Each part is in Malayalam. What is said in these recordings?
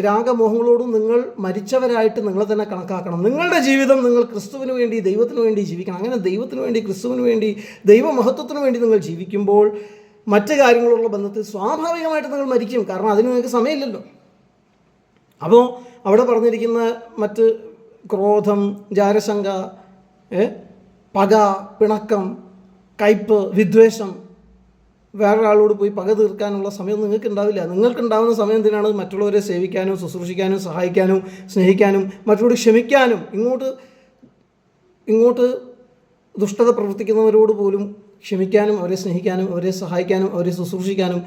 രാഗമോഹങ്ങളോടും നിങ്ങൾ മരിച്ചവരായിട്ട് നിങ്ങളെ തന്നെ കണക്കാക്കണം. നിങ്ങളുടെ ജീവിതം നിങ്ങൾ ക്രിസ്തുവിന് വേണ്ടി ദൈവത്തിന് വേണ്ടി ജീവിക്കണം. അങ്ങനെ ദൈവത്തിന് വേണ്ടി ക്രിസ്തുവിന് വേണ്ടി ദൈവമഹത്വത്തിന് വേണ്ടി നിങ്ങൾ ജീവിക്കുമ്പോൾ മറ്റു കാര്യങ്ങളുള്ള ബന്ധത്തിൽ സ്വാഭാവികമായിട്ട് നിങ്ങൾ മരിക്കും. കാരണം അതിന് നിങ്ങൾക്ക് സമയമില്ലല്ലോ. അപ്പോൾ അവിടെ പറഞ്ഞിരിക്കുന്ന മറ്റ് ക്രോധം ജാരശങ്ക പക പിണക്കം കയ്പ് വിദ്വേഷം വേറൊരാളോട് പോയി പക തീർക്കാനുള്ള സമയം നിങ്ങൾക്ക് ഉണ്ടാവില്ല. നിങ്ങൾക്ക് ഉണ്ടാകുന്ന സമയം എന്തിനാണ്? മറ്റുള്ളവരെ സേവിക്കാനും ശുശ്രൂഷിക്കാനും സഹായിക്കാനും സ്നേഹിക്കാനും മറ്റുള്ളവർ ക്ഷമിക്കാനും ഇങ്ങോട്ട് ഇങ്ങോട്ട് ദുഷ്ടത പ്രവർത്തിക്കുന്നവരോട് പോലും ക്ഷമിക്കാനും അവരെ സ്നേഹിക്കാനും അവരെ സഹായിക്കാനും അവരെ ശുശ്രൂഷിക്കാനും.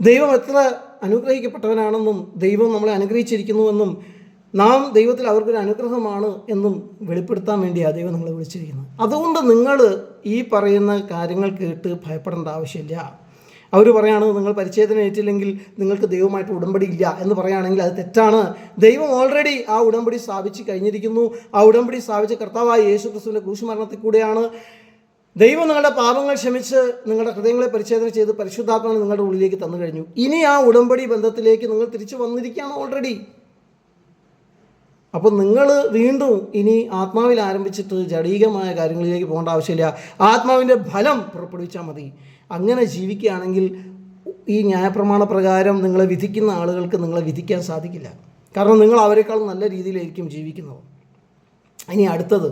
ദൈവം എത്ര അനുഗ്രഹിക്കപ്പെട്ടവനാണെന്നും ദൈവം നമ്മളെ അനുഗ്രഹിച്ചിരിക്കുന്നുവെന്നും നാം ദൈവത്തിൽ അവർക്കൊരു അനുഗ്രഹമാണ് എന്നും വെളിപ്പെടുത്താൻ വേണ്ടിയാണ് ദൈവം നമ്മളെ വിളിച്ചിരിക്കുന്നത്. അതുകൊണ്ട് നിങ്ങൾ ഈ പറയുന്ന കാര്യങ്ങൾ കേട്ട് ഭയപ്പെടേണ്ട ആവശ്യമില്ല. അവർ പറയാണ് നിങ്ങൾ പരിച്ഛേദന ഏറ്റില്ലെങ്കിൽ നിങ്ങൾക്ക് ദൈവമായിട്ട് ഉടമ്പടി ഇല്ല എന്ന് പറയുകയാണെങ്കിൽ അത് തെറ്റാണ്. ദൈവം ഓൾറെഡി ആ ഉടമ്പടി സ്ഥാപിച്ച് കഴിഞ്ഞിരിക്കുന്നു. ആ ഉടമ്പടി സ്ഥാപിച്ച കർത്താവായ യേശു ക്രിസ്തുവിന്റെ ക്രൂശുമരണത്തിൽ കൂടെയാണ്. ദൈവം നിങ്ങളുടെ പാപങ്ങൾ ക്ഷമിച്ച് നിങ്ങളുടെ ഹൃദയങ്ങളെ പരിച്ഛേദന ചെയ്ത് പരിശുദ്ധാത്മാവിനെ നിങ്ങളുടെ ഉള്ളിലേക്ക് തന്നു കഴിഞ്ഞു. ഇനി ആ ഉടമ്പടി ബന്ധത്തിലേക്ക് നിങ്ങൾ തിരിച്ചു വന്നിരിക്കുകയാണ് ഓൾറെഡി അപ്പോൾ നിങ്ങൾ വീണ്ടും ഇനി ആത്മാവിൽ ആരംഭിച്ചിട്ട് ജടീകമായ കാര്യങ്ങളിലേക്ക് പോകേണ്ട ആവശ്യമില്ല. ആത്മാവിന്റെ ഫലം പുറപ്പെടുവിച്ചാൽ മതി. അങ്ങനെ ജീവിക്കുകയാണെങ്കിൽ ഈ ന്യായപ്രമാണ പ്രകാരം നിങ്ങളെ വിധിക്കുന്ന ആളുകൾക്ക് നിങ്ങളെ വിധിക്കാൻ സാധിക്കില്ല. കാരണം നിങ്ങൾ അവരെക്കാൾ നല്ല രീതിയിലായിരിക്കും ജീവിക്കുന്നത്. ഇനി അടുത്തത്.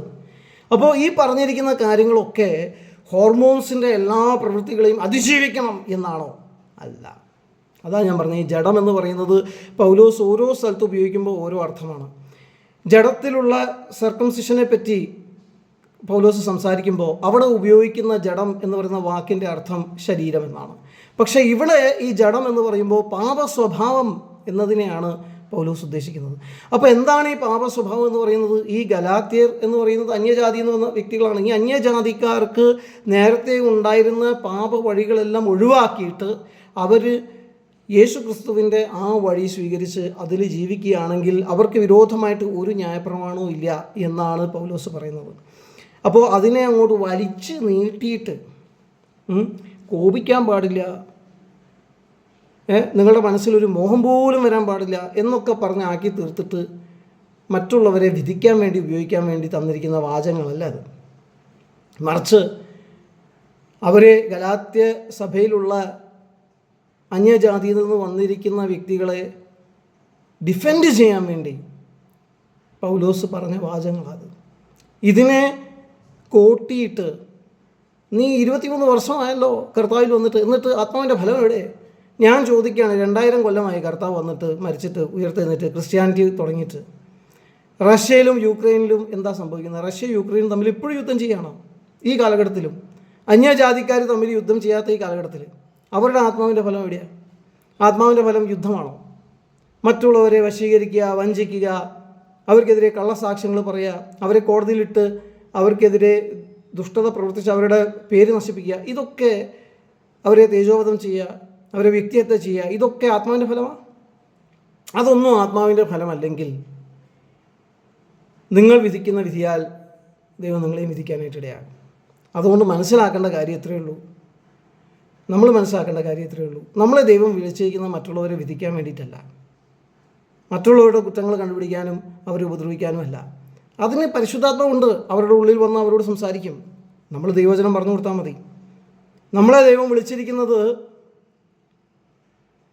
അപ്പോൾ ഈ പറഞ്ഞിരിക്കുന്ന കാര്യങ്ങളൊക്കെ ഹോർമോൺസിന്റെ എല്ലാ പ്രവൃത്തികളെയും അതിജീവിക്കണം എന്നാണോ? അല്ല. അതാണ് ഞാൻ പറഞ്ഞത് ഈ ജഡം എന്ന് പറയുന്നത് പൗലോസ് ഓരോ സ്ഥലത്ത് ഉപയോഗിക്കുമ്പോൾ ഓരോ അർത്ഥമാണ്. ജഡത്തിലുള്ള സർക്കംസിഷനെ പറ്റി പൗലോസ് സംസാരിക്കുമ്പോൾ അവിടെ ഉപയോഗിക്കുന്ന ജഡം എന്ന് പറയുന്ന വാക്കിന്റെ അർത്ഥം ശരീരം എന്നാണ്. പക്ഷേ ഇവിടെ ഈ ജഡം എന്ന് പറയുമ്പോൾ പാപ സ്വഭാവം എന്നതിനെയാണ് പൗലോസ് ഉദ്ദേശിക്കുന്നത്. അപ്പോൾ എന്താണ് ഈ പാപ സ്വഭാവം എന്ന് പറയുന്നത്? ഈ ഗലാത്യർ എന്ന് പറയുന്നത് അന്യജാതി എന്ന് പറയുന്ന വ്യക്തികളാണ്. ഈ അന്യജാതിക്കാർക്ക് നേരത്തെ ഉണ്ടായിരുന്ന പാപ വഴികളെല്ലാം ഒഴിവാക്കിയിട്ട് അവർ യേശു ക്രിസ്തുവിന്റെ ആ വഴി സ്വീകരിച്ച് അതിൽ ജീവിക്കുകയാണെങ്കിൽ അവർക്ക് വിരോധമായിട്ട് ഒരു ന്യായപ്രമാണവും ഇല്ല എന്നാണ് പൗലോസ് പറയുന്നത്. അപ്പോൾ അതിനെ അങ്ങോട്ട് വലിച്ച് നീട്ടിയിട്ട് കോപിക്കാൻ പാടില്ല. നിങ്ങളുടെ മനസ്സിലൊരു മോഹം പോലും വരാൻ പാടില്ല എന്നൊക്കെ പറഞ്ഞ് ആക്കി തീർത്തിട്ട് മറ്റുള്ളവരെ വിധിക്കാൻ വേണ്ടി ഉപയോഗിക്കാൻ വേണ്ടി തന്നിരിക്കുന്ന വാചകങ്ങളല്ല അത്. മറിച്ച് അവരെ ഗലാത്യ സഭയിലുള്ള അന്യജാതിയിൽ നിന്ന് വന്നിരിക്കുന്ന വ്യക്തികളെ ഡിഫെൻഡ് ചെയ്യാൻ വേണ്ടി പൗലോസ് പറഞ്ഞ വാചകങ്ങളത്. ഇതിനെ കോട്ടിയിട്ട് നീ ഇരുപത്തിമൂന്ന് വർഷമായല്ലോ കർത്താവിൽ വന്നിട്ട് എന്നിട്ട് ആത്മാവിന്റെ ഫലം എവിടെ? ഞാൻ ചോദിക്കുകയാണ് രണ്ടായിരം കൊല്ലമായി കർത്താവ് വന്നിട്ട് മരിച്ചിട്ട് ഉയർത്തെഴുന്നിട്ട് ക്രിസ്ത്യാനിറ്റി തുടങ്ങിയിട്ട്. റഷ്യയിലും യുക്രൈനിലും എന്താ സംഭവിക്കുന്നത്? റഷ്യ യുക്രൈനും തമ്മിൽ ഇപ്പോഴും യുദ്ധം ചെയ്യണം? ഈ കാലഘട്ടത്തിലും. അന്യജാതിക്കാർ തമ്മിൽ യുദ്ധം ചെയ്യാത്ത ഈ കാലഘട്ടത്തിൽ അവരുടെ ആത്മാവിന്റെ ഫലം എവിടെയാണ് ആത്മാവിന്റെ ഫലം യുദ്ധമാണോ? മറ്റുള്ളവരെ വശീകരിക്കുക വഞ്ചിക്കുക അവർക്കെതിരെ കള്ളസാക്ഷ്യങ്ങൾ പറയുക അവരെ കോടതിയിലിട്ട് അവർക്കെതിരെ ദുഷ്ടത പ്രവർത്തിച്ച് അവരുടെ പേര് നശിപ്പിക്കുക ഇതൊക്കെ അവരെ തേജോവധം ചെയ്യുക അവരെ വ്യക്തിഹത്യ ചെയ്യുക ഇതൊക്കെ ആത്മാവിന്റെ ഫലമാണ് അതൊന്നും ആത്മാവിന്റെ ഫലമല്ലെങ്കിൽ നിങ്ങൾ വിധിക്കുന്ന വിധിയാൽ ദൈവം നിങ്ങളെയും വിധിക്കാനായിട്ടിടയാകും അതുകൊണ്ട് മനസ്സിലാക്കേണ്ട കാര്യം ഇത്രയേ ഉള്ളൂ. നമ്മൾ മനസ്സിലാക്കേണ്ട കാര്യം ഇത്രയേ ഉള്ളൂ. നമ്മളെ ദൈവം വിളിച്ചിരിക്കുന്നത് മറ്റുള്ളവരെ വിധിക്കാൻ വേണ്ടിയിട്ടല്ല. മറ്റുള്ളവരുടെ കുറ്റങ്ങൾ കണ്ടുപിടിക്കാനും അവരെ ഉപദ്രവിക്കാനും അല്ല. അതിന് പരിശുദ്ധാത്മകമുണ്ട് അവരുടെ ഉള്ളിൽ വന്ന് അവരോട് സംസാരിക്കും. നമ്മൾ ദൈവചനം പറഞ്ഞു കൊടുത്താൽ മതി. നമ്മളെ ദൈവം വിളിച്ചിരിക്കുന്നത്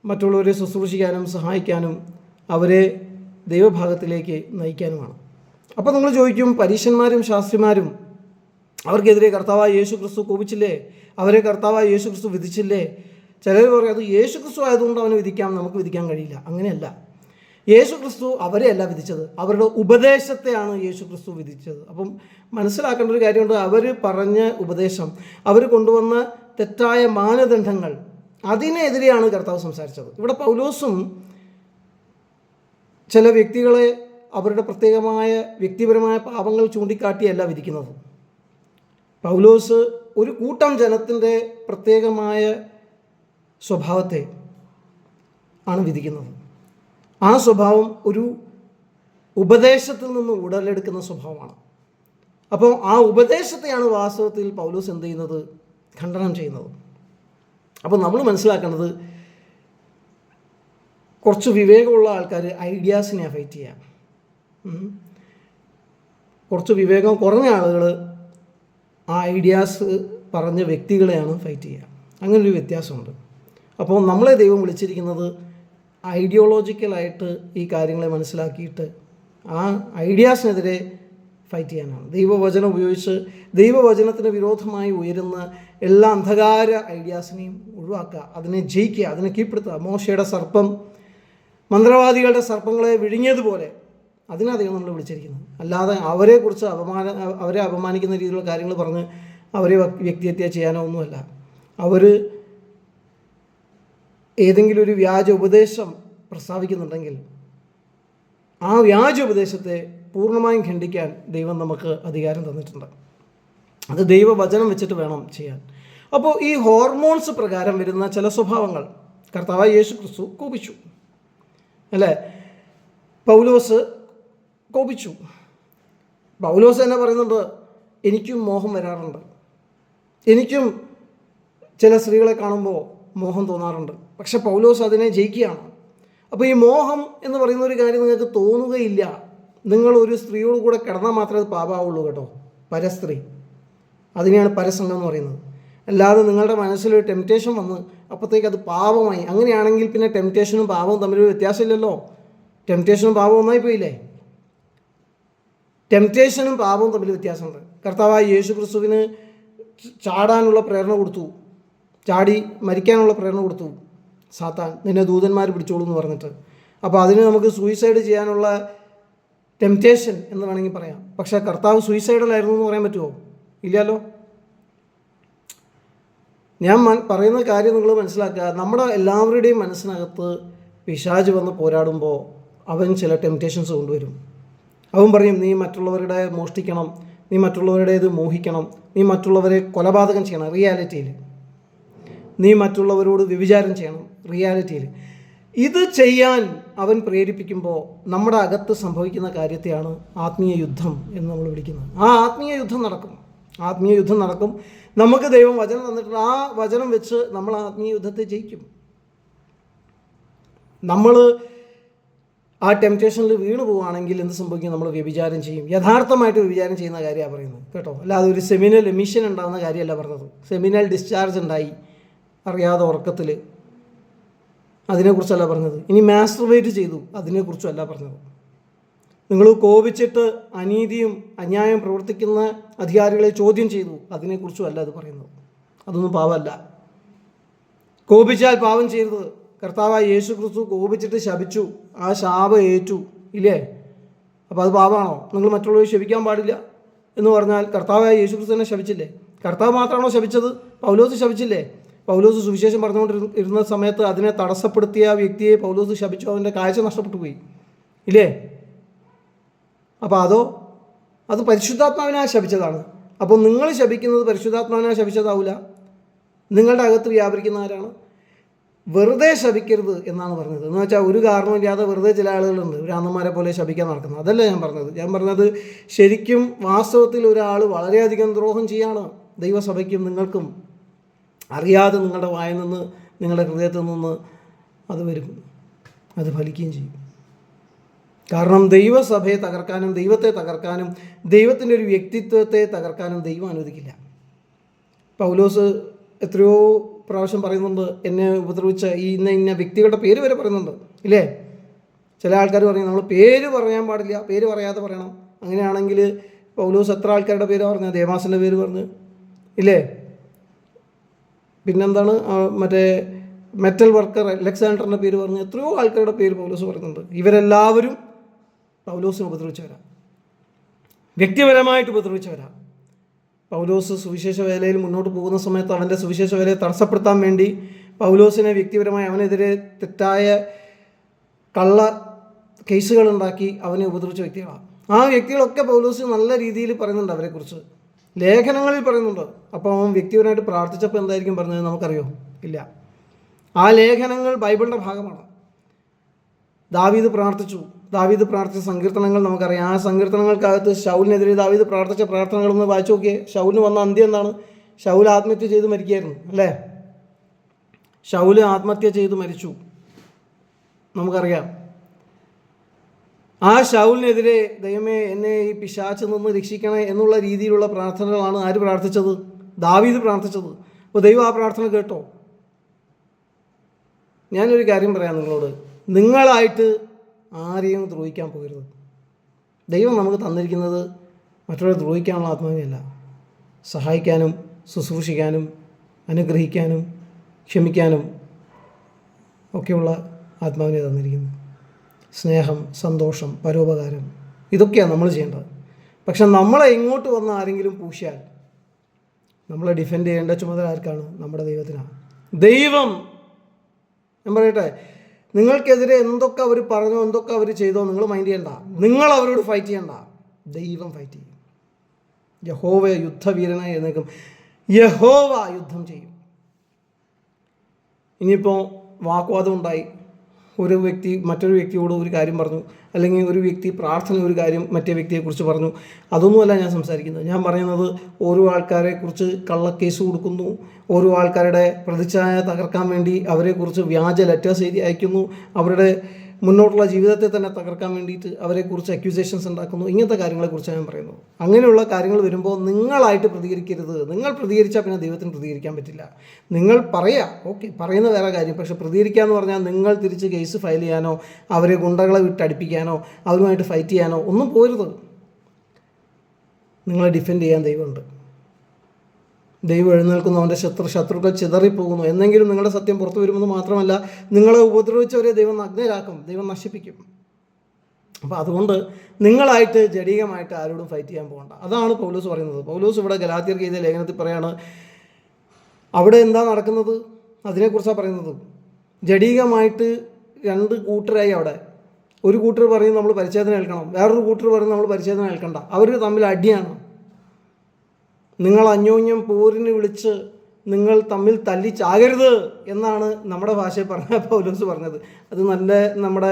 മറ്റുള്ളവരെ ശുശ്രൂഷിക്കാനും സഹായിക്കാനും അവരെ ദൈവഭാഗത്തിലേക്ക് നയിക്കാനുമാണ്. അപ്പോൾ നിങ്ങൾ ചോദിക്കും പരീശന്മാരും ശാസ്ത്രിമാരും അവർക്കെതിരെ കർത്താവായ യേശു ക്രിസ്തു കോപിച്ചില്ലേ? അവരെ കർത്താവായ യേശു ക്രിസ്തു വിധിച്ചില്ലേ? ചിലർ പറയും അത് യേശു ക്രിസ്തു ആയതുകൊണ്ട് അവനെ വിധിക്കാം നമുക്ക് വിധിക്കാൻ കഴിയില്ല. അങ്ങനെയല്ല. യേശു ക്രിസ്തു അവരെയല്ല വിധിച്ചത്. അവരുടെ ഉപദേശത്തെയാണ് യേശു ക്രിസ്തു വിധിച്ചത്. അപ്പം മനസ്സിലാക്കേണ്ട ഒരു കാര്യമുണ്ട്. അവർ പറഞ്ഞ ഉപദേശം അവർ കൊണ്ടുവന്ന തെറ്റായ മാനദണ്ഡങ്ങൾ അതിനെതിരെയാണ് കർത്താവ് സംസാരിച്ചത്. ഇവിടെ പൗലോസും ചില വ്യക്തികളെ അവരുടെ പ്രത്യേകമായ വ്യക്തിപരമായ പാപങ്ങൾ ചൂണ്ടിക്കാട്ടിയല്ല വിധിക്കുന്നത്. പൗലോസ് ഒരു കൂട്ടം ജനത്തിന്റെ പ്രത്യേകമായ സ്വഭാവത്തെ ആണ് വിധിക്കുന്നത്. ആ സ്വഭാവം ഒരു ഉപദേശത്തിൽ നിന്ന് ഉടലെടുക്കുന്ന സ്വഭാവമാണ്. അപ്പോൾ ആ ഉപദേശത്തെയാണ് വാസ്തവത്തിൽ പൗലോസ് എന്ത് ചെയ്യുന്നത്? ഖണ്ഡനം ചെയ്യുന്നത്. അപ്പോൾ നമ്മൾ മനസ്സിലാക്കേണ്ടത് കുറച്ച് വിവേകമുള്ള ആൾക്കാർ ഐഡിയാസിനെ ഫൈറ്റ് ചെയ്യാം കുറച്ച് വിവേകം കുറഞ്ഞ ആളുകൾ ആ ഐഡിയാസ് പറഞ്ഞ വ്യക്തികളെയാണ് ഫൈറ്റ് ചെയ്യുക. അങ്ങനൊരു വ്യത്യാസമുണ്ട്. അപ്പോൾ നമ്മളെ ദൈവം വിളിച്ചിരിക്കുന്നത് ഐഡിയോളജിക്കലായിട്ട് ഈ കാര്യങ്ങളെ മനസ്സിലാക്കിയിട്ട് ആ ഐഡിയാസിനെതിരെ ഫൈറ്റ് ചെയ്യാനാണ്. ദൈവവചനം ഉപയോഗിച്ച് ദൈവവചനത്തിന് വിരോധമായി ഉയരുന്ന എല്ലാ അന്ധകാര ഐഡിയാസിനെയും ഒഴിവാക്കുക അതിനെ ജയിക്കുക അതിനെ കീഴ്പ്പെടുത്തുക. മോശയുടെ സർപ്പം മന്ത്രവാദികളുടെ സർപ്പങ്ങളെ വിഴുങ്ങിയതുപോലെ അതിനാണ് ദൈവം നമ്മൾ വിളിച്ചിരിക്കുന്നത് അല്ലാതെ അവരെക്കുറിച്ച് അപമാന അവരെ അപമാനിക്കുന്ന രീതിയിലുള്ള കാര്യങ്ങൾ പറഞ്ഞ് അവരെ വ്യക്തി- വ്യക്തിഹത്യ ചെയ്യാനോ ഒന്നുമല്ല. അവർ ഏതെങ്കിലും ഒരു വ്യാജ ഉപദേശം പ്രസ്താവിക്കുന്നുണ്ടെങ്കിൽ ആ വ്യാജ ഉപദേശത്തെ പൂർണമായും ഖണ്ഡിക്കാൻ ദൈവം നമുക്ക് അധികാരം തന്നിട്ടുണ്ട്. അത് ദൈവവചനം വെച്ചിട്ട് വേണം ചെയ്യാൻ. അപ്പോൾ ഈ ഹോർമോൺസ് പ്രകാരം വരുന്ന ചില സ്വഭാവങ്ങൾ കർത്താവ് യേശു ക്രിസ്തു കോപിച്ചു. അല്ലേ? പൗലോസ് കോപിച്ചു. പൗലോസ് തന്നെ പറയുന്നുണ്ട് എനിക്കും മോഹം വരാറുണ്ട്. എനിക്കും ചില സ്ത്രീകളെ കാണുമ്പോൾ മോഹം തോന്നാറുണ്ട്. പക്ഷെ പൗലോസ് അതിനെ ജയിക്കുകയാണ്. അപ്പോൾ ഈ മോഹം എന്ന് പറയുന്ന ഒരു കാര്യം നിങ്ങൾക്ക് തോന്നുകയില്ല. നിങ്ങൾ ഒരു സ്ത്രീയോട് കൂടെ കിടന്നാൽ മാത്രമേ അത് പാപാവുള്ളൂ കേട്ടോ. പരസ്ത്രീ. അതിനെയാണ് പരസംഗം എന്ന് പറയുന്നത്. അല്ലാതെ നിങ്ങളുടെ മനസ്സിലൊരു ടെംപ്റ്റേഷൻ വന്ന് അപ്പോഴത്തേക്ക് അത് പാപമായി. അങ്ങനെയാണെങ്കിൽ പിന്നെ ടെംപ്റ്റേഷനും പാപവും തമ്മിലൊരു വ്യത്യാസമില്ലല്ലോ. ടെംപ്റ്റേഷനും പാപവും ഒന്നായി പോയില്ലേ? ടെംപ്റ്റേഷനും പാപവും തമ്മിൽ വ്യത്യാസമുണ്ട്. കർത്താവായ യേശു ക്രിസ്തുവിന് ചാടാനുള്ള പ്രേരണ കൊടുത്തു. ചാടി മരിക്കാനുള്ള പ്രേരണ കൊടുത്തു. സാത്താൻ നിന്നെ ദൂതന്മാർ പിടിച്ചോളൂ എന്ന് പറഞ്ഞിട്ട്. അപ്പോൾ അതിന് നമുക്ക് സൂയിസൈഡ് ചെയ്യാനുള്ള ടെംപ്റ്റേഷൻ എന്ന് വേണമെങ്കിൽ പറയാം. പക്ഷേ കർത്താവ് സൂയിസൈഡലായിരുന്നു എന്ന് പറയാൻ പറ്റുമോ? ഇല്ലല്ലോ. ഞാൻ പറയുന്ന കാര്യം നിങ്ങൾ മനസ്സിലാക്കുക. നമ്മുടെ എല്ലാവരുടെയും മനസ്സിനകത്ത് പിശാജ് വന്ന് പോരാടുമ്പോൾ അവൻ ചില ടെംപ്റ്റേഷൻസ് കൊണ്ടുവരും. അവൻ പറയും നീ മറ്റുള്ളവരുടെ മോഷ്ടിക്കണം നീ മറ്റുള്ളവരുടേത് മോഹിക്കണം നീ മറ്റുള്ളവരെ കൊലപാതകം ചെയ്യണം റിയാലിറ്റിയിൽ. നീ മറ്റുള്ളവരോട് വ്യഭിചാരം ചെയ്യണം റിയാലിറ്റിയിൽ. ഇത് ചെയ്യാൻ അവൻ പ്രേരിപ്പിക്കുമ്പോൾ നമ്മുടെ അകത്ത് സംഭവിക്കുന്ന കാര്യത്തെയാണ് ആത്മീയ യുദ്ധം എന്ന് നമ്മൾ വിളിക്കുന്നത്. ആ ആത്മീയ യുദ്ധം നടക്കും. ആത്മീയ യുദ്ധം നടക്കും. നമുക്ക് ദൈവം വചനം തന്നിട്ടുണ്ട്. ആ വചനം വെച്ച് നമ്മൾ ആത്മീയ യുദ്ധത്തെ ജയിക്കും. നമ്മൾ ആ ടെംപ്റ്റേഷനിൽ വീണു പോവുകയാണെങ്കിൽ എന്ത് സംഭവിക്കും? നമ്മൾ വ്യഭിചാരം ചെയ്യും. യഥാർത്ഥമായിട്ട് വ്യഭിചാരം ചെയ്യുന്ന കാര്യമാണ് പറയുന്നത്. കേട്ടോ? അല്ലാതെ ഒരു സെമിനൽ എമിഷൻ ഉണ്ടാകുന്ന കാര്യമല്ല പറഞ്ഞത്. സെമിനൽ ഡിസ്ചാർജ് ഉണ്ടായി. അറിയാതെ ഉറക്കത്തിൽ അതിനെക്കുറിച്ചല്ല പറഞ്ഞത്. ഇനി മാസ്റ്റർവേറ്റ് ചെയ്തു. അതിനെക്കുറിച്ചല്ല പറഞ്ഞത്. നിങ്ങൾ കോപിച്ചിട്ട് അനീതിയും അന്യായം പ്രവർത്തിക്കുന്ന അധികാരികളെ ചോദ്യം ചെയ്തു. അതിനെക്കുറിച്ചും അല്ല അത് പറയുന്നത്. അതൊന്നും പാവമല്ല. കോപിച്ചാൽ പാവം ചെയ്തത് കർത്താവായ യേശു ക്രിസ്തു കോപിച്ചിട്ട് ശപിച്ചു. ആ ശാപം ഏറ്റു. ഇല്ലേ? അപ്പോൾ അത് പാപമാണോ? നിങ്ങൾ മറ്റുള്ളവരെ ശപിക്കാൻ പാടില്ല എന്ന് പറഞ്ഞാൽ കർത്താവായ യേശു ക്രിസ്തു തന്നെ ശപിച്ചില്ലേ? കർത്താവ് മാത്രമാണോ ശപിച്ചത്? പൗലോസ് ശപിച്ചില്ലേ? പൗലോസ് സുവിശേഷം പറഞ്ഞുകൊണ്ടിരുന്ന സമയത്ത് അതിനെ തടസ്സപ്പെടുത്തിയ വ്യക്തിയെ പൗലോസ് ശപിച്ചു. അവന്റെ കാഴ്ച നഷ്ടപ്പെട്ടു പോയി. ഇല്ലേ? അപ്പോൾ അതോ അത് പരിശുദ്ധാത്മാവിനാ ശപിച്ചതാണ്. അപ്പോൾ നിങ്ങൾ ശപിക്കുന്നത് പരിശുദ്ധാത്മാവിനാ ശപിച്ചതാവില്ല നിങ്ങളുടെ അകത്ത് വ്യാപരിക്കുന്ന ആരാണ് വെറുതെ ശപിക്കരുത് എന്നാണ് പറഞ്ഞത്. എന്ന് വെച്ചാൽ ഒരു കാരണമില്ലാതെ വെറുതെ ചില ആളുകളുണ്ട്. ഭ്രാന്തന്മാരെ പോലെ ശപിക്കാൻ നടക്കുന്നത്. അതല്ല ഞാൻ പറഞ്ഞത്. ഞാൻ പറഞ്ഞത് ശരിക്കും വാസ്തവത്തിൽ ഒരാൾ വളരെയധികം ദ്രോഹം ചെയ്യാണ് ദൈവസഭയ്ക്കും നിങ്ങൾക്കും. അറിയാതെ നിങ്ങളുടെ വായിൽ നിന്ന് നിങ്ങളുടെ ഹൃദയത്തിൽ നിന്ന് അത് വരും. അത് ഫലിക്കുകയും ചെയ്യും. കാരണം ദൈവസഭയെ തകർക്കാനും ദൈവത്തെ തകർക്കാനും ദൈവത്തിന്റെ ഒരു വ്യക്തിത്വത്തെ തകർക്കാനും ദൈവം അനുവദിക്കില്ല. പൗലോസ് എത്രയോ പ്രാവശ്യം പറയുന്നുണ്ട് എന്നെ ഉപദ്രവിച്ച ഈ ഇന്ന ഇന്ന വ്യക്തികളുടെ പേര് വരെ പറയുന്നുണ്ട് ഇല്ലേ? ചില ആൾക്കാർ പറയും നമ്മൾ പേര് പറയാൻ പാടില്ല പേര് പറയാതെ പറയണം. അങ്ങനെയാണെങ്കിൽ പൗലോസ് എത്ര ആൾക്കാരുടെ പേര് പറഞ്ഞു ദേവാസിന്റെ പേര് പറഞ്ഞു ഇല്ലേ? പിന്നെന്താണ് മറ്റേ മെറ്റൽ വർക്കർ അലക്സാണ്ടറിന്റെ പേര് പറഞ്ഞു എത്രയോ ആൾക്കാരുടെ പേര് പൗലോസ് പറയുന്നുണ്ട്. ഇവരെല്ലാവരും പൗലോസിനെ ഉപദ്രവിച്ചവരാണ് വ്യക്തിപരമായിട്ട് ഉപദ്രവിച്ചവരാ. പൗലോസ് സുവിശേഷ വേലയിൽ മുന്നോട്ട് പോകുന്ന സമയത്ത് അവന്റെ സുവിശേഷ വേലയെ തടസ്സപ്പെടുത്താൻ വേണ്ടി പൗലോസിനെ വ്യക്തിപരമായി അവനെതിരെ തെറ്റായ കള്ള കേസുകൾ ഉണ്ടാക്കി അവനെ ഉപദ്രവിച്ച വ്യക്തികളാണ്. ആ വ്യക്തികളൊക്കെ പൗലോസ് നല്ല രീതിയിൽ പറയുന്നുണ്ട് അവരെക്കുറിച്ച്. ലേഖനങ്ങളിൽ പറയുന്നുണ്ട്. അപ്പോൾ അവൻ വ്യക്തിപരമായിട്ട് പ്രാർത്ഥിച്ചപ്പോൾ എന്തായിരിക്കും പറഞ്ഞത് നമുക്കറിയോ? ഇല്ല. ആ ലേഖനങ്ങൾ ബൈബിളിന്റെ ഭാഗമാണ്. ദാവീദ് പ്രാർത്ഥിച്ചു. ദാവീദ് പ്രാർത്ഥിച്ച സങ്കീർത്തനങ്ങൾ നമുക്കറിയാം. ആ സങ്കീർത്തനങ്ങൾക്കകത്ത് ഷൗലിനെതിരെ ദാവീദ് പ്രാർത്ഥിച്ച പ്രാർത്ഥനകളൊന്ന് വായിച്ചു നോക്കിയേ. ഷൗലിന് വന്ന അന്ത്യം എന്താണ്? ഷൗൽ ആത്മഹത്യ ചെയ്ത് മരിക്കുകയായിരുന്നു അല്ലേ? ഷൗൽ ആത്മഹത്യ ചെയ്ത് മരിച്ചു. നമുക്കറിയാം. ആ ഷൗലിനെതിരെ ദൈവമേ എന്നെ ഈ പിശാച്ച് നിന്ന് രക്ഷിക്കണേ എന്നുള്ള രീതിയിലുള്ള പ്രാർത്ഥനകളാണ് ആര് പ്രാർത്ഥിച്ചത്? ദാവീദ് പ്രാർത്ഥിച്ചത്. അപ്പോൾ ദൈവം ആ പ്രാർത്ഥന കേട്ടോ. ഞാനൊരു കാര്യം പറയാം നിങ്ങളോട്. നിങ്ങളായിട്ട് ആരെയും ദ്രോഹിക്കാൻ പോകരുത്. ദൈവം നമുക്ക് തന്നിരിക്കുന്നത് മറ്റുള്ളവരെ ദ്രോഹിക്കാനുള്ള ആത്മാവിയല്ല സഹായിക്കാനും ശുശ്രൂഷിക്കാനും അനുഗ്രഹിക്കാനും ക്ഷമിക്കാനും ഒക്കെയുള്ള ആത്മാവിനെ തന്നിരിക്കുന്നു. സ്നേഹം സന്തോഷം പരോപകാരം ഇതൊക്കെയാണ് നമ്മൾ ചെയ്യേണ്ടത്. പക്ഷെ നമ്മളെ ഇങ്ങോട്ട് വന്ന ആരെങ്കിലും പൂശിയാൽ നമ്മളെ ഡിഫെൻഡ് ചെയ്യേണ്ട ചുമതല ആർക്കാണ്? നമ്മുടെ ദൈവത്തിനാണ്. ദൈവം! ഞാൻ പറയട്ടെ നിങ്ങൾക്കെതിരെ എന്തൊക്കെ അവർ പറഞ്ഞോ എന്തൊക്കെ അവർ ചെയ്തോ നിങ്ങൾ മൈൻഡ് ചെയ്യണ്ട. നിങ്ങൾ അവരോട് ഫൈറ്റ് ചെയ്യണ്ട. ദൈവം ഫൈറ്റ് ചെയ്യും. യഹോവ യുദ്ധവീരനായി എഴുന്നേക്കും യഹോവ യുദ്ധം ചെയ്യും. ഇനിയിപ്പോൾ വാക്വാദം ഉണ്ടായി. ഒരു വ്യക്തി മറ്റൊരു വ്യക്തിയോട് ഒരു കാര്യം പറഞ്ഞു അല്ലെങ്കിൽ ഒരു വ്യക്തി പ്രാർത്ഥന ഒരു കാര്യം മറ്റേ വ്യക്തിയെക്കുറിച്ച് പറഞ്ഞു അതൊന്നുമല്ല ഞാൻ സംസാരിക്കുന്നത് ഞാൻ പറയുന്നത് ഓരോ ആൾക്കാരെ കുറിച്ച് കള്ളക്കേസ് കൊടുക്കുന്നു ഓരോ ആൾക്കാരുടെ പ്രതിച്ഛായ തകർക്കാൻ വേണ്ടി അവരെക്കുറിച്ച് വ്യാജ ലെറ്റേഴ്സ് എഴുതി അയക്കുന്നു അവരുടെ മുന്നോട്ടുള്ള ജീവിതത്തെ തന്നെ തകർക്കാൻ വേണ്ടിയിട്ട് അവരെക്കുറിച്ച് അക്യൂസേഷൻസ് ഉണ്ടാക്കുന്നു. ഇങ്ങനത്തെ കാര്യങ്ങളെക്കുറിച്ചാണ് ഞാൻ പറയുന്നത് അങ്ങനെയുള്ള കാര്യങ്ങൾ വരുമ്പോൾ നിങ്ങളായിട്ട് പ്രതികരിക്കരുത്. നിങ്ങൾ പ്രതികരിച്ചാൽ പിന്നെ ദൈവത്തിന് പ്രതികരിക്കാൻ പറ്റില്ല. നിങ്ങൾ പറയാം ഓക്കെ പറയുന്ന വേറെ കാര്യം. പക്ഷേ പ്രതികരിക്കുക എന്ന് പറഞ്ഞാൽ നിങ്ങൾ തിരിച്ച് കേസ് ഫയൽ ചെയ്യാനോ അവരെ ഗുണ്ടകളെ വിട്ടടിപ്പിക്കാനോ അവരുമായിട്ട് ഫൈറ്റ് ചെയ്യാനോ ഒന്നും പോരുത്. നിങ്ങളെ ഡിഫെൻഡ് ചെയ്യാൻ ദൈവമുണ്ട്. ദൈവം എഴുന്നേൽക്കുന്നു അവന്റെ ശത്രു ശത്രുക്കൾ ചിതറിപ്പോകുന്നു. എന്നെങ്കിലും നിങ്ങളുടെ സത്യം പുറത്തു വരുമെന്ന് മാത്രമല്ല നിങ്ങളെ ഉപദ്രവിച്ചവരെ ദൈവം നഗ്നരാക്കും ദൈവം നശിപ്പിക്കും. അപ്പോൾ അതുകൊണ്ട് നിങ്ങളായിട്ട് ജടീകമായിട്ട് ആരോടും ഫൈറ്റ് ചെയ്യാൻ പോകണ്ട. അതാണ് പൗലൂസ് പറയുന്നത്. പൗലൂസ് ഇവിടെ ഗലാത്തിയർക്ക് ചെയ്ത ലേഖനത്തിൽ പറയാണ് അവിടെ എന്താ നടക്കുന്നത്? അതിനെക്കുറിച്ചാണ് പറയുന്നത്. ജടീകമായിട്ട് രണ്ട് കൂട്ടരായി അവിടെ. ഒരു കൂട്ടർ പറയും നമ്മൾ പരിശോധന ഏൽക്കണം വേറൊരു കൂട്ടർ പറയും നമ്മൾ പരിശോധന ഏൽക്കണ്ട. അവർ തമ്മിൽ അടിയാണ്. നിങ്ങൾ അന്യോന്യം പോരിന് വിളിച്ച് നിങ്ങൾ തമ്മിൽ തല്ലിച്ചാകരുത് എന്നാണ് നമ്മുടെ ഭാഷയിൽ പറഞ്ഞ പൗലോസ് പറഞ്ഞത്. അത് നല്ല നമ്മുടെ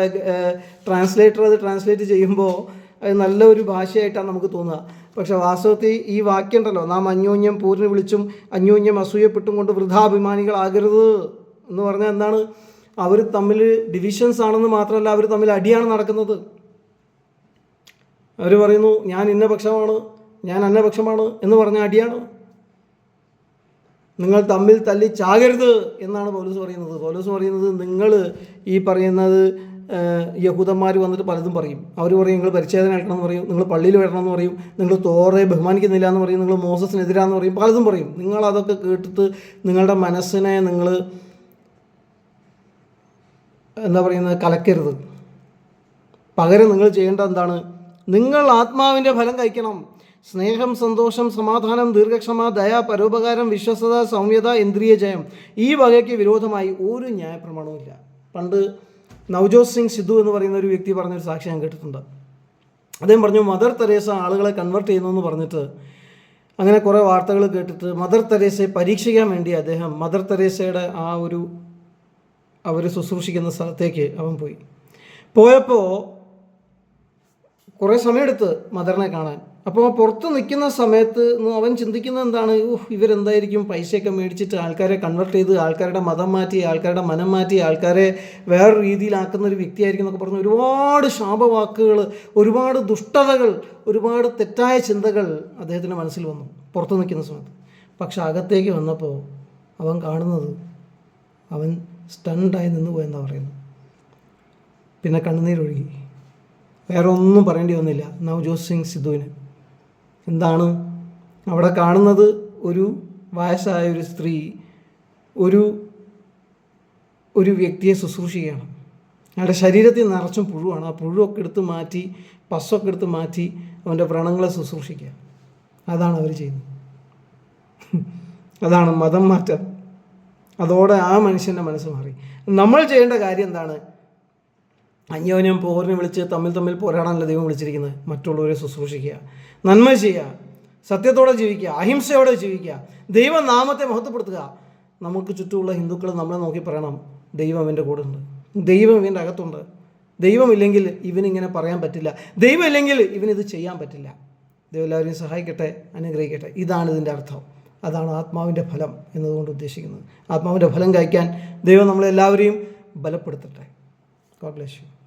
ട്രാൻസ്ലേറ്റർ അത് ട്രാൻസ്ലേറ്റ് ചെയ്യുമ്പോൾ അത് നല്ല ഒരു ഭാഷയായിട്ടാണ് നമുക്ക് തോന്നുക. പക്ഷേ വാസ്തവത്തിൽ ഈ വാക്യം ഉണ്ടല്ലോ നാം അന്യോന്യം പൂരിന് വിളിച്ചും അന്യോന്യം അസൂയപ്പെട്ടും കൊണ്ട് വൃദ്ധാഭിമാനികളാകരുത് എന്ന് പറഞ്ഞാൽ എന്താണ്? അവർ തമ്മിൽ ഡിവിഷൻസ് ആണെന്ന് മാത്രമല്ല അവർ തമ്മിൽ അടിയാണ് നടക്കുന്നത്. അവർ പറയുന്നു ഞാൻ ഇന്ന പക്ഷമാണ് ഞാൻ അന്നപക്ഷമാണ് എന്ന് പറഞ്ഞ അടിയാണ്. നിങ്ങൾ തമ്മിൽ തല്ലി ചാകരുത് എന്നാണ് പോലീസ് പറയുന്നത്. പോലീസ് പറയുന്നത് നിങ്ങൾ ഈ പറയുന്നത് യഹൂദന്മാർ വന്നിട്ട് പലതും പറയും. അവർ പറയും നിങ്ങൾ പരിച്ഛേദന എടുക്കണം എന്ന് പറയും നിങ്ങൾ പള്ളിയിൽ വരണം എന്ന് പറയും നിങ്ങൾ തോറെ ബഹുമാനിക്കുന്നില്ല എന്ന് പറയും നിങ്ങൾ മോസസിനെതിരാന്ന് പറയും പലതും പറയും. നിങ്ങൾ അതൊക്കെ കേട്ടിട്ട് നിങ്ങളുടെ മനസ്സിനെ നിങ്ങൾ എന്താ പറയുന്നത് കലക്കരുത്. പകരം നിങ്ങൾ ചെയ്യേണ്ട എന്താണ്? നിങ്ങൾ ആത്മാവിന്റെ ഫലം കഴിക്കണം. സ്നേഹം സന്തോഷം സമാധാനം ദീർഘക്ഷമ ദയ പരോപകാരം വിശ്വസത സൗമ്യത ഇന്ദ്രിയ ജയം ഈ വകയ്ക്ക് വിരോധമായി ഒരു ന്യായപ്രമാണവുമില്ല. പണ്ട് നവജോത് സിംഗ് സിദ്ധു എന്ന് പറയുന്ന ഒരു വ്യക്തി പറഞ്ഞൊരു സാക്ഷി ഞാൻ കേട്ടിട്ടുണ്ട്. അദ്ദേഹം പറഞ്ഞു മദർ തെരേസ ആളുകളെ കൺവെർട്ട് ചെയ്യുന്നു എന്ന് പറഞ്ഞിട്ട് അങ്ങനെ കുറേ വാർത്തകൾ കേട്ടിട്ട് മദർ തെരേസയെ പരീക്ഷിക്കാൻ വേണ്ടി അദ്ദേഹം മദർ തെരേസയുടെ ആ ഒരു അവർ ശുശ്രൂഷിക്കുന്ന സ്ഥലത്തേക്ക് അവൻ പോയി. പോയപ്പോൾ കുറേ സമയമെടുത്ത് മദറിനെ കാണാൻ അപ്പോൾ പുറത്ത് നിൽക്കുന്ന സമയത്ത് അവൻ ചിന്തിക്കുന്നത് എന്താണ്? ഇവരെന്തായിരിക്കും? പൈസയൊക്കെ മേടിച്ചിട്ട് ആൾക്കാരെ കൺവെർട്ട് ചെയ്ത് ആൾക്കാരുടെ മതം മാറ്റി ആൾക്കാരുടെ മനം മാറ്റി ആൾക്കാരെ വേറെ രീതിയിലാക്കുന്ന ഒരു വ്യക്തിയായിരിക്കും എന്നൊക്കെ പറഞ്ഞ് ഒരുപാട് ശാപവാക്കുകൾ ഒരുപാട് ദുഷ്ടതകൾ ഒരുപാട് തെറ്റായ ചിന്തകൾ അദ്ദേഹത്തിന്റെ മനസ്സിൽ വന്നു പുറത്ത് നിൽക്കുന്ന സമയത്ത്. പക്ഷെ അകത്തേക്ക് വന്നപ്പോൾ അവൻ കാണുന്നത് അവൻ സ്റ്റണ്ടായി നിന്ന് പോയെന്നാണ് പറയുന്നത്. പിന്നെ കണ്ണുനീരൊഴുകി. വേറെ ഒന്നും പറയേണ്ടി വന്നില്ല. നവജോത് സിംഗ് സിദ്ധുവിന്. എന്താണ്? അവിടെ കാണുന്നത് ഒരു വയസ്സായ ഒരു സ്ത്രീ ഒരു ഒരു വ്യക്തിയെ ശുശ്രൂഷിക്കുകയാണ്. അയാളുടെ ശരീരത്തിൽ നിറച്ചും പുഴുവാണ്. ആ പുഴുവൊക്കെ എടുത്ത് മാറ്റി പസ്സൊക്കെ എടുത്ത് മാറ്റി അവന്റെ വ്രണങ്ങളെ ശുശ്രൂഷിക്കുക. അതാണ് അവർ ചെയ്യുന്നത്. അതാണ് മതം മാറ്റം. അതോടെ ആ മനുഷ്യന്റെ മനസ്സ് മാറി. നമ്മൾ ചെയ്യേണ്ട കാര്യം എന്താണ്? അന്യോന്യം പോരിനെ വിളിച്ച് തമ്മിൽ തമ്മിൽ പോരാടാനല്ല ദൈവം വിളിച്ചിരിക്കുന്നത്. മറ്റുള്ളവരെ ശുശ്രൂഷിക്കുക. നന്മ ചെയ്യുക. സത്യത്തോടെ ജീവിക്കുക. അഹിംസയോടെ ജീവിക്കുക. ദൈവനാമത്തെ മഹത്വപ്പെടുത്തുക. നമുക്ക് ചുറ്റുമുള്ള ഹിന്ദുക്കൾ നമ്മളെ നോക്കി പറയണം ദൈവം എന്റെ കൂടെ ഉണ്ട് ദൈവം ഇവന്റെ അകത്തുണ്ട്. ദൈവമില്ലെങ്കിൽ ഇവനിങ്ങനെ പറയാൻ പറ്റില്ല. ദൈവമില്ലെങ്കിൽ ഇവനിത് ചെയ്യാൻ പറ്റില്ല. ദൈവം എല്ലാവരെയും സഹായിക്കട്ടെ അനുഗ്രഹിക്കട്ടെ. ഇതാണ് ഇതിന്റെ അർത്ഥം. അതാണ് ആത്മാവിന്റെ ഫലം എന്നതുകൊണ്ട് ഉദ്ദേശിക്കുന്നത്. ആത്മാവിന്റെ ഫലം കഴിക്കാൻ ദൈവം നമ്മളെല്ലാവരെയും ബലപ്പെടുത്തട്ടെ. God bless you.